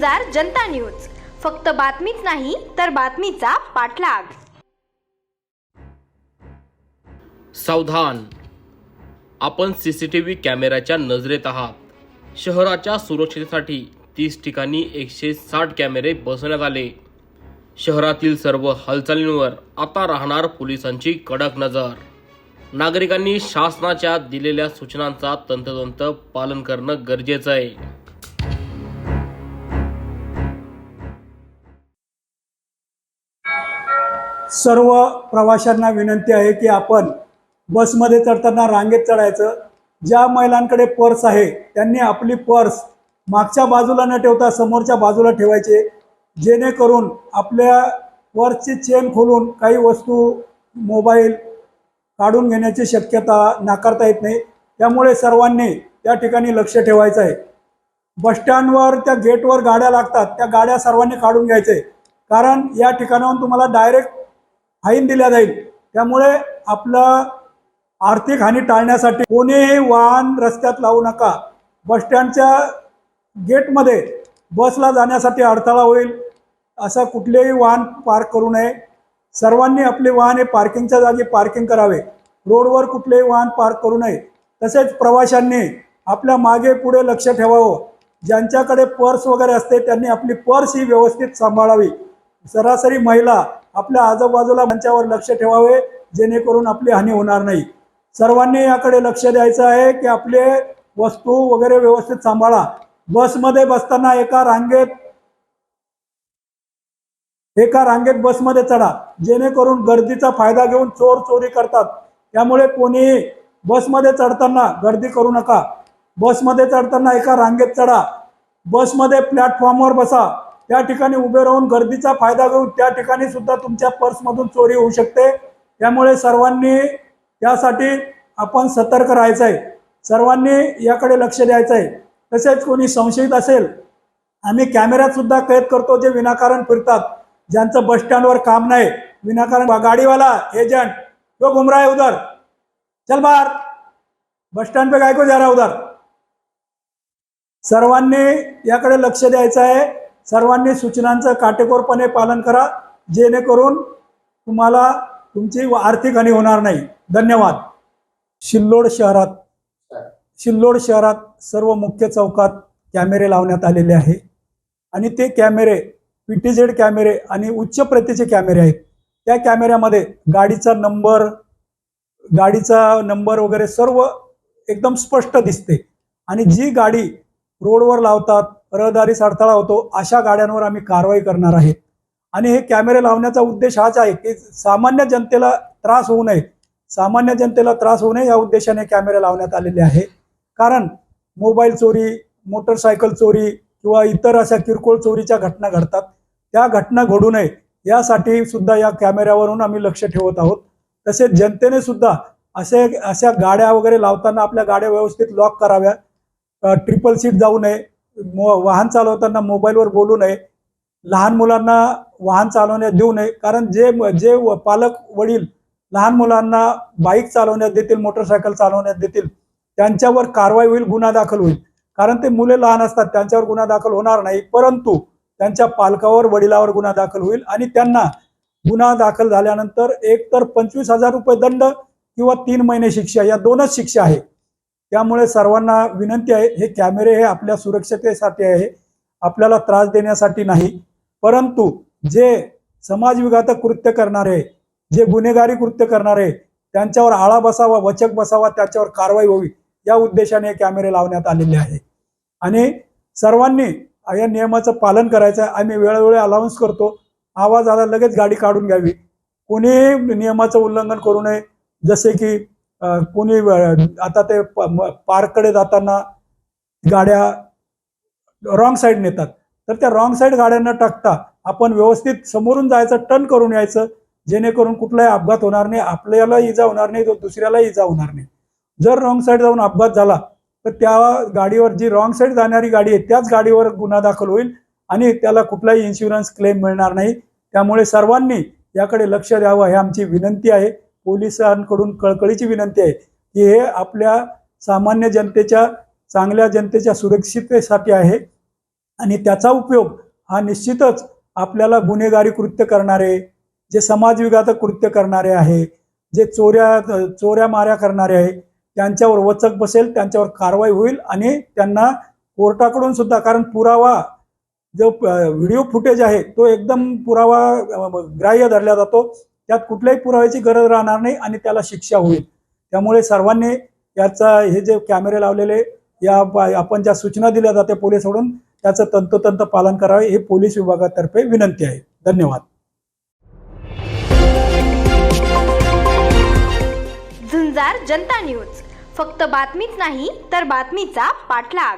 गुंजार जनता news. फक्त बातमीच नाही तर बातमीचा पाठलाग. सावधान. आपण सी सी टी व्ही कॅमेऱ्याच्या नजरेत आहात. शहराच्या सुरक्षेसाठी तीस ठिकाणी एकशे साठ कॅमेरे बसवण्यात आले. शहरातील सर्व हालचालींवर आता राहणार पोलिसांची कडक नजर. नागरिकांनी शासनाच्या दिलेल्या सूचनांचा तंतोतंत पालन करणं गरजेचं आहे. सर्व प्रवाशांना विनंती आहे की आपण बसमध्ये चढताना रांगेत चढायचं. ज्या महिलांकडे पर्स आहे त्यांनी आपली पर्स मागच्या बाजूला न ठेवता समोरच्या बाजूला ठेवायचे. जेणेकरून आपल्या पर्सची चेन खोलून काही वस्तू मोबाईल काढून घेण्याची शक्यता नाकारता येत नाही. त्यामुळे सर्वांनी त्या ठिकाणी लक्ष ठेवायचं आहे. बसस्टँडवर त्या गेटवर गाड्या लागतात त्या गाड्या सर्वांनी काढून घ्यायचे. कारण या ठिकाणाहून तुम्हाला डायरेक्ट फाईन दिल्या जाईल. त्यामुळे आपलं आर्थिक हानी टाळण्यासाठी कोणीही वाहन रस्त्यात लावू नका. बसस्टँडच्या गेटमध्ये बसला जाण्यासाठी अडथळा होईल. असं कुठलेही वाहन पार्क करू नये. सर्वांनी आपले वाहन हे पार्किंगच्या जागी पार्किंग करावे. रोडवर कुठलेही वाहन पार्क करू नये. तसेच प्रवाशांनी आपल्या मागे पुढे लक्ष ठेवावं. ज्यांच्याकडे पर्स वगैरे असते त्यांनी आपली पर्स ही व्यवस्थित सांभाळावी. सरासरी महिला आपल्या आजूबाजूला मंचावर लक्ष ठेवावे जेणेकरून आपली हानी होणार नाही. सर्वांनी याकडे लक्ष द्यायचं आहे की आपले वस्तू वगैरे व्यवस्थित सांभाळा. बसमध्ये बसताना एका रांगेत एका रांगेत बसमध्ये चढा. जेणेकरून गर्दीचा फायदा घेऊन चोर चोरी करतात. त्यामुळे कोणी बसमध्ये चढताना गर्दी करू नका. बसमध्ये चढताना एका रांगेत चढा. बसमध्ये प्लॅटफॉर्मवर बसा. त्या ठिकाणी उभे राहून गर्दीचा फायदा घेऊन त्या ठिकाणी सुद्धा तुमच्या पर्समधून चोरी होऊ शकते. त्यामुळे सर्वांनी त्यासाठी आपण सतर्क राहायचं आहे सर्वांनी याकडे लक्ष द्यायचं आहे तसेच कोणी संशयित असेल आम्ही कॅमेऱ्यात सुद्धा कैद करतो जे विनाकारण फिरतात. ज्यांचं बस स्टँडवर काम नाही विनाकारण गाडीवाला एजंट तो घुम आहे उधर चल बार बस स्टँड पे काय को जा रहा उधर सर्वांनी याकडे लक्ष द्यायचं आहे सर्वांनी सूचनांचं काटेकोरपणे पालन करा जेणेकरून तुम्हाला तुमची आर्थिक हानी होणार नाही. धन्यवाद. शिल्लोड शहरात शिल्लोड शहरात सर्व मुख्य चौकात कॅमेरे लावण्यात आलेले आहे. आणि ते कॅमेरे पी टी झेड कॅमेरे आणि उच्च प्रतीचे कॅमेरे आहेत. त्या कॅमेऱ्यामध्ये गाडीचा नंबर गाडीचा नंबर वगैरे सर्व एकदम स्पष्ट दिसते. आणि जी गाडी रोडवर लावतात रहदारीस अडथळा होतो. अशा गाड्यांवर आम्ही कारवाई करणार आहे. आणि हे कॅमेरे लावण्याचा उद्देश हाच आहे की सामान्य जनतेला त्रास होऊ नये. सामान्य जनतेला त्रास होऊ नये या उद्देशाने कॅमेरे लावण्यात आलेले आहे. कारण मोबाईल चोरी मोटरसायकल चोरी किंवा इतर अशा किरकोळ चोरीच्या घटना घडतात. त्या घटना घडू नये. यासाठी सुद्धा या कॅमेऱ्यावरून आम्ही लक्ष ठेवत आहोत. तसेच जनतेने सुद्धा असे अशा गाड्या वगैरे लावताना आपल्या गाड्या व्यवस्थित लॉक कराव्या. ट्रिपल सीट जाऊ नये. वाहन चालवताना मोबाईलवर बोलू नये. लहान मुलांना वाहन चालवण्यात देऊ नये. कारण जे जे पालक वडील लहान मुलांना बाईक चालवण्यात देतील मोटरसायकल चालवण्यात देतील त्यांच्यावर कारवाई होईल गुन्हा दाखल होईल. कारण ते मुले लहान असतात त्यांच्यावर गुन्हा दाखल होणार नाही. परंतु त्यांच्या पालकावर वडिलावर गुन्हा दाखल होईल आणि त्यांना गुन्हा दाखल झाल्यानंतर एक तर पंचवीस हजार रुपये दंड किंवा तीन महिने शिक्षा या दोनच शिक्षा आहे. त्यामुळे सर्वांना विनंती आहे हे कॅमेरे हे आपल्या सुरक्षतेसाठी आहे आपल्याला त्रास देण्यासाठी नाही. परंतु जे समाजविघातक कृत्य करणारे जे गुन्हेगारी कृत्य करणारे त्यांच्यावर आळा बसावा वचक बसावा त्याच्यावर कारवाई व्हावी या उद्देशाने हे कॅमेरे लावण्यात आलेले आहे. आणि सर्वांनी या नियमाचं पालन करायचं आहे. आम्ही वेळोवेळी अलाउन्स करतो आवाज आला लगेच गाडी काढून घ्यावी. कोणी नियमाचं उल्लंघन करू नये जसे की कोणी आता ते प- पार्ककडे जाताना गाड्या रॉंग साईड नेतात. तर त्या रॉंग साईड गाड्या न टाकता आपण व्यवस्थित समोरून जायचं टर्न करून यायचं जेणेकरून कुठलाही अपघात होणार नाही आपल्याला इजा होणार नाही दुसऱ्याला इजा होणार नाही. जर रॉंग साईड जाऊन अपघात झाला तर त्या गाडीवर जी रॉंग साईड जाणारी गाडी आहे त्याच गाडीवर गुन्हा दाखल होईल आणि त्याला कुठलाही इन्शुरन्स क्लेम मिळणार नाही. त्यामुळे सर्वांनी याकडे लक्ष द्यावं ही आमची विनंती आहे. पोलिसांकडून कळकळीची विनंती आहे की हे आपल्या सामान्य जनतेच्या चांगल्या जनतेच्या सुरक्षिततेसाठी आहे आणि त्याचा उपयोग हा निश्चितच आपल्याला गुन्हेगारी कृत्य करणारे जे समाजविघातक कृत्य करणारे आहे जे चोऱ्या चोऱ्या माऱ्या करणारे आहे त्यांच्यावर वचक बसेल त्यांच्यावर कारवाई होईल आणि त्यांना कोर्टाकडून सुद्धा कारण पुरावा जो व्हिडिओ फुटेज आहे तो एकदम पुरावा ग्राह्य धरला जातो. त्यात कुठल्याही पुराव्याची गरज राहणार नाही आणि त्याला शिक्षा होईल. त्यामुळे सर्वांनी याचा हे जे कॅमेरे लावलेले या आपण ज्या सूचना दिल्या जाते पोलिसकडून त्याचं तंतोतंत पालन करावे हे पोलीस विभागातर्फे विनंती आहे. धन्यवाद. झुंजार जनता न्यूज. फक्त बातमीच नाही तर बातमीचा पाठलाग.